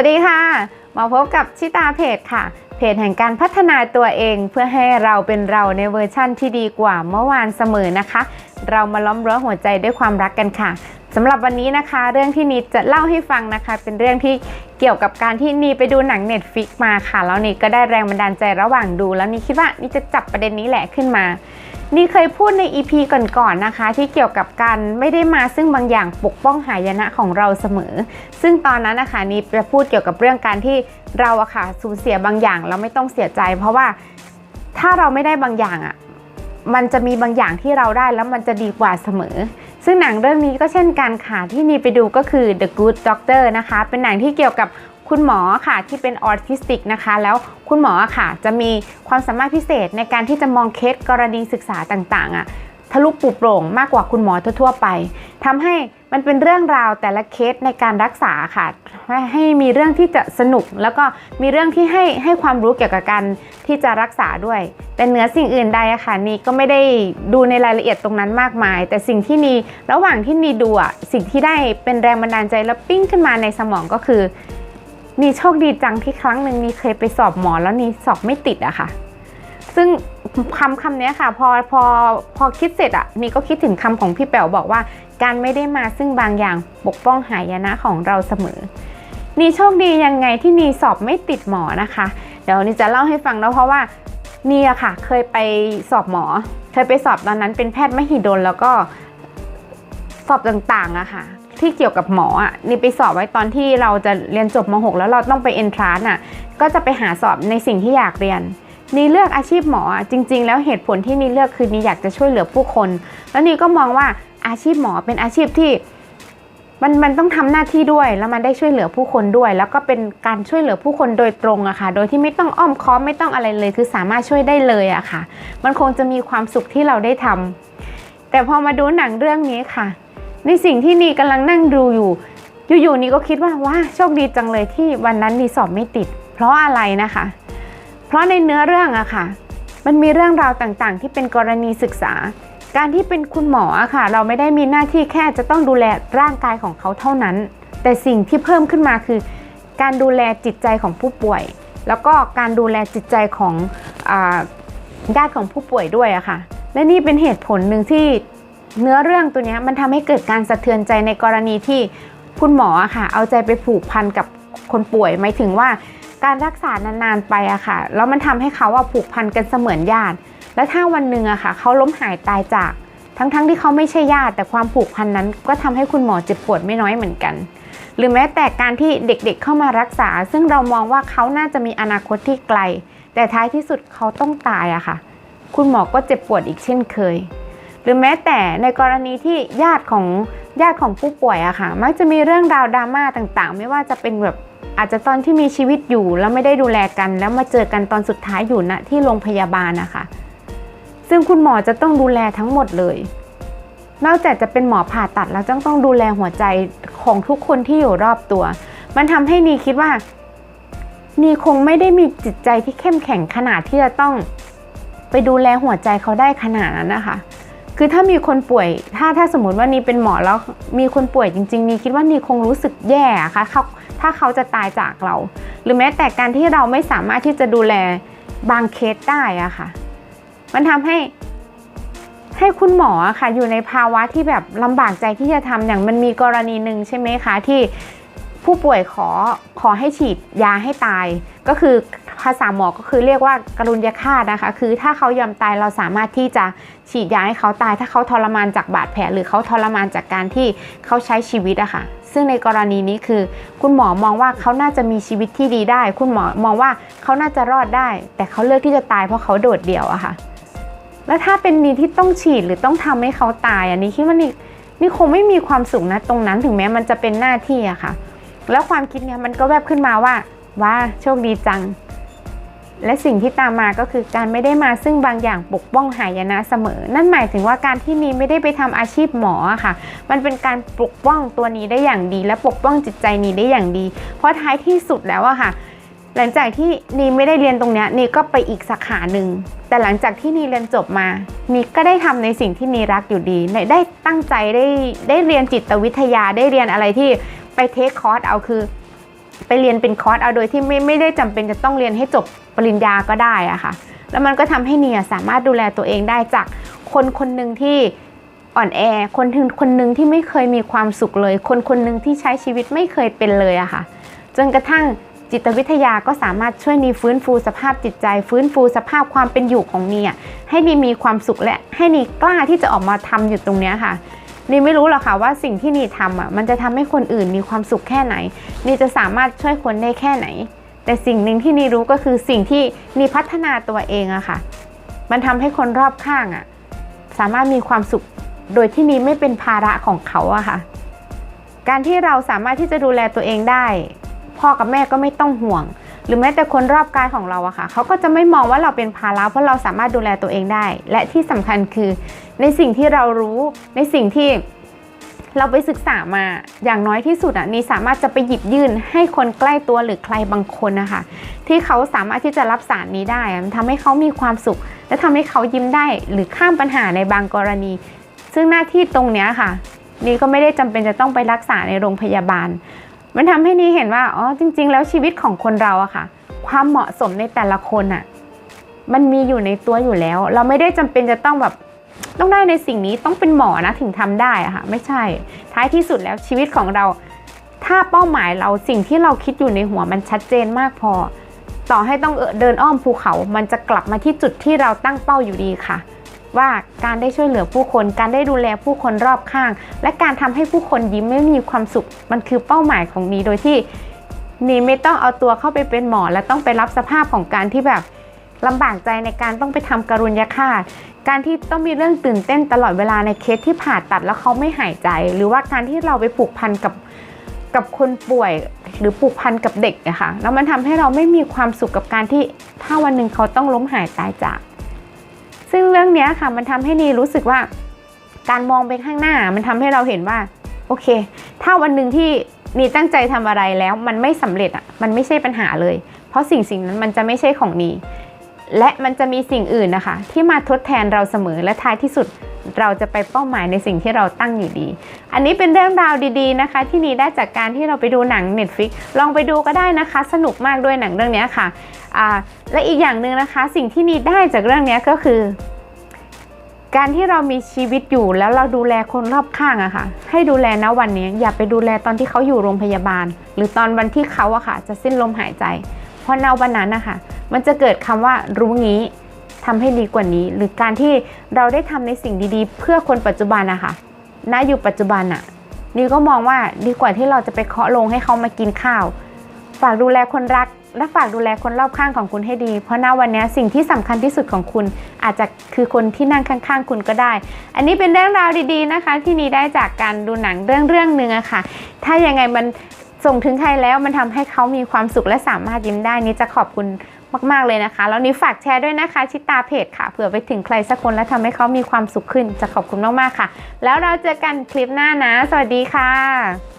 วัสดีค่ะ มาพบกับชิตาเพจค่ะ เพจแห่งการพัฒนาตัวเองเพื่อให้เราเป็นเราในเวอร์ชั่นที่ดีกว่าเมื่อวานเสมอนะคะ เรามาล้อมรั้วหัวใจด้วยความรักกันค่ะสำหรับวันนี้นะคะ เรื่องที่นีจะเล่าให้ฟังนะคะ เป็นเรื่องที่เกี่ยวกับการที่นีไปดูหนังเน็ตฟิกมาค่ะ แล้วนีก็ได้แรงบันดาลใจระหว่างดู แล้วนีคิดว่านีจะจับประเด็นนี้แหละขึ้นมา นี่เคยพูดใน EP ก่อนๆนะคะ ที่เกี่ยวกับการไม่ได้มาซึ่งบางอย่างปกป้องหายนะของเราเสมอ ซึ่งตอนนั้นนะคะนี่จะพูดเกี่ยวกับเรื่องการที่เราอะค่ะสูญเสียบางอย่างเราไม่ต้องเสียใจ เพราะว่าถ้าเราไม่ได้บางอย่างอะมันจะมีบางอย่างที่เราได้แล้วมันจะดีกว่าเสมอ ซึ่งหนังเรื่องนี้ก็เช่นกันค่ะที่นี่ไปดูก็คือ The Good Doctor นะคะ เป็นหนังที่เกี่ยวกับ คุณหมอค่ะที่เป็นออทิสติกนะคะ แล้วคุณหมอค่ะจะมีความสามารถพิเศษในการที่จะมองเคสกรณีศึกษาต่างๆอะทะลุปลุโปร่งมากกว่าคุณหมอทั่วๆไปทำให้มันเป็นเรื่องราวแต่ละเคสในการรักษาค่ะ ให้มีเรื่องที่จะสนุก แล้วก็มีเรื่องที่ให้ให้ความรู้เกี่ยวกับการที่จะรักษาด้วย แต่เหนือสิ่งอื่นใดอะค่ะนี่ก็ไม่ได้ดูในรายละเอียดตรงนั้นมากมาย แต่สิ่งที่นี่ระหว่างที่นีดูอะสิ่งที่ได้เป็นแรงบันดาลใจแล้วปิ้งขึ้นมาในสมองก็คือ นี่โชคดีจังที่ครั้งหนึ่งนี่เคยไปสอบหมอแล้วนี่สอบไม่ติดอะค่ะ ซึ่งคำคำนี้ค่ะพอพอพอคิดเสร็จอะนี่ก็คิดถึงคำของพี่แป๋วบอกว่า การไม่ได้มาซึ่งบางอย่างปกป้องหายนะของเราเสมอ นี่โชคดียังไงที่นี่สอบไม่ติดหมอนะคะ เดี๋ยวนี่จะเล่าให้ฟังแล้วเพราะว่านี่อะค่ะ เคยไปสอบหมอ เคยไปสอบตอนนั้นเป็นแพทย์มหิดลแล้วก็สอบต่างๆอะค่ะ ที่เกี่ยวกับหมออะนี่ไปสอบไว้ตอนที่เราจะเรียนจบม .6 แล้วเราต้องไปเอนทรานอะก็จะไปหาสอบในสิ่งที่อยากเรียนนี่เลือกอาชีพหมออะจริง ๆ แล้วเหตุผลที่นี่เลือกคือนี่อยากจะช่วยเหลือผู้คน แล้วนี่ก็มองว่าอาชีพหมอเป็นอาชีพที่มันมันต้องทำหน้าที่ด้วยแล้วมันได้ช่วยเหลือผู้คนด้วย แล้วก็เป็นการช่วยเหลือผู้คนโดยตรงอะค่ะ โดยที่ไม่ต้องอ้อมค้อมไม่ต้องอะไรเลย คือสามารถช่วยได้เลยอะค่ะ มันคงจะมีความสุขที่เราได้ทำแต่พอมาดูหนังเรื่องนี้ค่ะ ในสิ่งที่นีกำลังนั่งดูอยู่ อยู่ๆนีก็คิดว่าว้าโชคดีจังเลยที่วันนั้นนีสอบไม่ติด เพราะอะไรนะคะ เพราะในเนื้อเรื่องอะค่ะ มันมีเรื่องราวต่างๆ ที่เป็นกรณีศึกษา การที่เป็นคุณหมออะค่ะ เราไม่ได้มีหน้าที่แค่จะต้องดูแลร่างกายของเขาเท่านั้น แต่สิ่งที่เพิ่มขึ้นมาคือ การดูแลจิตใจของผู้ป่วย แล้วก็การดูแลจิตใจของญาติของผู้ป่วยด้วยอะค่ะ และนี่เป็นเหตุผลหนึ่งที่ เนื้อเรื่องตัวนี้มันทำให้เกิดการสะเทือนใจในกรณีที่คุณหมอะค่ะ เอาใจไปผูกพันกับคนป่วยหมายถึงว่าการรักษานานๆไปอะค่ะแล้วมันทำให้เขาว่าผูกพันกันเสมือนญาติ และถ้าวันหนึ่งอะค่ะเขาล้มหายตายจาก ทั้งๆทที่เขาไม่ใช่ญาติ แต่ความผูกพันนั้นก็ทำให้คุณหมอเจ็บปวดไม่น้อยเหมือนกัน หรือแม้แต่การที่เด็กๆเข้ามารักษา ซึ่งเรามองว่าเขาน่าจะมีอนาคตที่ไกล แต่ท้ายที่สุดเขาต้องตายอะค่ะ คุณหมอก็เจ็บปวดอีกเช่นเคย หรือแม้แต่ในกรณีที่ญาติของญาติของผู้ป่วยอะค่ะ มักจะมีเรื่องราวดราม่าต่างๆ ไม่ว่าจะเป็นแบบอาจจะตอนที่มีชีวิตอยู่แล้วไม่ได้ดูแลกัน แล้วมาเจอกันตอนสุดท้ายอยู่ณที่โรงพยาบาลนะคะ ซึ่งคุณหมอจะต้องดูแลทั้งหมดเลย นอกจากจะเป็นหมอผ่าตัดแล้วต้องต้องดูแลหัวใจของทุกคนที่อยู่รอบตัว มันทำให้นีคิดว่า นีคงไม่ได้มีจิตใจที่เข้มแข็งขนาดที่จะต้องไปดูแลหัวใจเขาได้ขนาดนั้นนะคะ คือถ้ามีคนป่วย ถ้าถ้าสมมติว่านี่เป็นหมอแล้วมีคนป่วยจริง ๆ นี่คิดว่านี่คงรู้สึกแย่ค่ะเขาถ้าเขาจะตายจากเรา หรือแม้แต่การที่เราไม่สามารถที่จะดูแลบางเคสได้อะค่ะ มันทำให้ ให้คุณหมอค่ะ อยู่ในภาวะที่แบบลำบากใจที่จะทำอย่างมันมีกรณีหนึ่งใช่ไหมคะที่ผู้ป่วยขอขอให้ฉีดยาให้ตาย ก็คือ ภาษาหมอก็คือเรียกว่ากรุณยฆาตนะคะ คือถ้าเขายอมตายเราสามารถที่จะฉีดยาให้เขาตาย ถ้าเขาทรมานจากบาดแผล หรือเขาทรมานจากการที่เขาใช้ชีวิตอะค่ะ ซึ่งในกรณีนี้คือ คุณหมอมองว่าเขาน่าจะมีชีวิตที่ดีได้ คุณหมอมองว่าเขาน่าจะรอดได้ แต่เขาเลือกที่จะตายเพราะเขาโดดเดี่ยวอะค่ะ แล้วถ้าเป็นนี่ที่ต้องฉีดหรือต้องทำให้เขาตายอันนี้คิดว่านี่นี่คงไม่มีความสุขนะตรงนั้นถึงแม้มันจะเป็นหน้าที่อะค่ะ แล้วความคิดเนี้ยมันก็แวบขึ้นมาว่าว่าโชคดีจัง และสิ่งที่ตามมาก็คือการไม่ได้มาซึ่งบางอย่างปกป้องหายนะเสมอ นั่นหมายถึงว่าการที่นีไม่ได้ไปทำอาชีพหมอค่ะ มันเป็นการปกป้องตัวนี้ได้อย่างดี และปกป้องจิตใจนี้ได้อย่างดี เพราะท้ายที่สุดแล้วอะค่ะ หลังจากที่นีไม่ได้เรียนตรงนี้นีก็ไปอีกสาขาหนึ่ง แต่หลังจากที่นีเรียนจบมานีก็ได้ทำในสิ่งที่นีรักอยู่ดี ได้ตั้งใจได้ได้เรียนจิตวิทยาได้เรียนอะไรที่ไปเทคคอร์สเอาคือ ไปเรียนเป็นคอร์สเอาโดยที่ไม่ไม่ได้จำเป็นจะต้องเรียนให้จบปริญญาก็ได้อะค่ะ แล้วมันก็ทำให้เนียสามารถดูแลตัวเองได้จากคนคนหนึ่งที่อ่อนแอ คนถึงคนหนึ่งที่ไม่เคยมีความสุขเลย คนคนหนึ่งที่ใช้ชีวิตไม่เคยเป็นเลยอะค่ะ จนกระทั่งจิตวิทยาก็สามารถช่วยนีฟื้นฟูสภาพจิตใจ ฟื้นฟูสภาพความเป็นอยู่ของนีอะให้นีมีความสุขและให้นีกล้าที่จะออกมาทำอยู่ตรงเนี้ยค่ะ นี่ไม่รู้หรอกค่ะว่าสิ่งที่นีทำอะมันจะทำให้คนอื่นมีความสุขแค่ไหน นี่จะสามารถช่วยคนได้แค่ไหน แต่สิ่งหนึ่งที่นี่รู้ก็คือสิ่งที่นี่พัฒนาตัวเองอะค่ะ มันทำให้คนรอบข้างอะสามารถมีความสุขโดยที่นี่ไม่เป็นภาระของเขาอะค่ะ การที่เราสามารถที่จะดูแลตัวเองได้ พ่อกับแม่ก็ไม่ต้องห่วง หรือแม้แต่คนรอบกายของเราอะค่ะเขาก็จะไม่มองว่าเราเป็นภาระเพราะเราสามารถดูแลตัวเองได้ และที่สำคัญคือในสิ่งที่เรารู้ในสิ่งที่เราไปศึกษามาอย่างน้อยที่สุดอะนี่สามารถจะไปหยิบยื่นให้คนใกล้ตัวหรือใครบางคนนะคะที่เขาสามารถที่จะรับสารนี้ได้มันทำให้เขามีความสุข และทำให้เขายิ้มได้หรือข้ามปัญหาในบางกรณี ซึ่งหน้าที่ตรงเนี้ยค่ะ นี่ก็ไม่ได้จำเป็นจะต้องไปรักษาในโรงพยาบาล มันทำให้นี่เห็นว่าอ๋อจริง ๆ แล้วชีวิตของคนเราอะค่ะ ความเหมาะสมในแต่ละคนอะมันมีอยู่ในตัวอยู่แล้ว เราไม่ได้จำเป็นจะต้องแบบต้องได้ในสิ่งนี้ต้องเป็นหมอนะถึงทำได้อะค่ะ ไม่ใช่ ท้ายที่สุดแล้วชีวิตของเรา ถ้าเป้าหมายเราสิ่งที่เราคิดอยู่ในหัวมันชัดเจนมากพอ ต่อให้ต้องเออเดินอ้อมภูเขา มันจะกลับมาที่จุดที่เราตั้งเป้าอยู่ดีค่ะ ว่าการได้ช่วยเหลือผู้คน การได้ดูแลผู้คนรอบข้าง และการทำให้ผู้คนยิ้มไม่มีความสุข มันคือเป้าหมายของนีโดยที่นีไม่ต้องเอาตัวเข้าไปเป็นหมอ และต้องไปรับสภาพของการที่แบบลำบากใจในการต้องไปทำการุญยฆาตการที่ต้องมีเรื่องตื่นเต้นตลอดเวลาในเคสที่ผ่าตัดแล้วเขาไม่หายใจ หรือว่าการที่เราไปผูกพันกับกับคนป่วยหรือผูกพันกับเด็กอะคะแล้วมันทำให้เราไม่มีความสุขกับการที่ถ้าวันหนึ่งเขาต้องล้มหายตายจาก ซึ่งเรื่องนี้ค่ะมันทำให้นีรู้สึกว่าการมองไปข้างหน้ามันทำให้เราเห็นว่าโอเค ถ้าวันหนึ่งที่นีตั้งใจทำอะไรแล้วมันไม่สำเร็จอะมันไม่ใช่ปัญหาเลย เพราะสิ่งสิ่งนั้นมันจะไม่ใช่ของนีและมันจะมีสิ่งอื่นนะคะ ที่มาทดแทนเราเสมอและท้ายที่สุด เราจะไปเป้าหมายในสิ่งที่เราตั้งอยู่ดี อันนี้เป็นเรื่องราวดีๆนะคะ ที่นีได้จากการที่เราไปดูหนัง Netflix ลองไปดูก็ได้นะคะ สนุกมากด้วยหนังเรื่องนี้ค่ะและอีกอย่างหนึ่งนะคะ สิ่งที่นีได้จากเรื่องนี้ก็คือ การที่เรามีชีวิตอยู่แล้วเราดูแลคนรอบข้างอะค่ะ ให้ดูแลณวันนี้ อย่าไปดูแลตอนที่เขาอยู่โรงพยาบาล หรือตอนวันที่เขาอะค่ะ จะสิ้นลมหายใจ เพราะณวันนั้นนะคะมันจะเกิดคำว่ารู้งี้ ทำให้ดีกว่านี้ หรือการที่เราได้ทำในสิ่งดีๆ เพื่อคนปัจจุบันอะค่ะณอยู่ปัจจุบันอะนี่ก็มองว่าดีกว่าที่เราจะไปเคาะลงให้เขามากินข้าว ฝากดูแลคนรัก และฝากดูแลคนรอบข้างของคุณให้ดี เพราะณวันนี้สิ่งที่สำคัญที่สุดของคุณ อาจจะคือคนที่นั่งข้างๆ คุณก็ได้ อันนี้เป็นเรื่องราวดีๆนะคะ ที่นีได้จากการดูหนังเรื่องเรื่องหนึ่งอะค่ะ ถ้ายังไงมันส่งถึงใครแล้วมันทำให้เขามีความสุขและสามารถยิ้มได้นี่จะขอบคุณ มาก ๆ เลยนะคะ แล้วนี้ฝากแชร์ด้วยนะคะชิตาเพจค่ะ เผื่อไปถึงใครสักคนและทำให้เขามีความสุขขึ้น จะขอบคุณมาก ๆ ค่ะ แล้วเราเจอกันคลิปหน้านะ สวัสดีค่ะ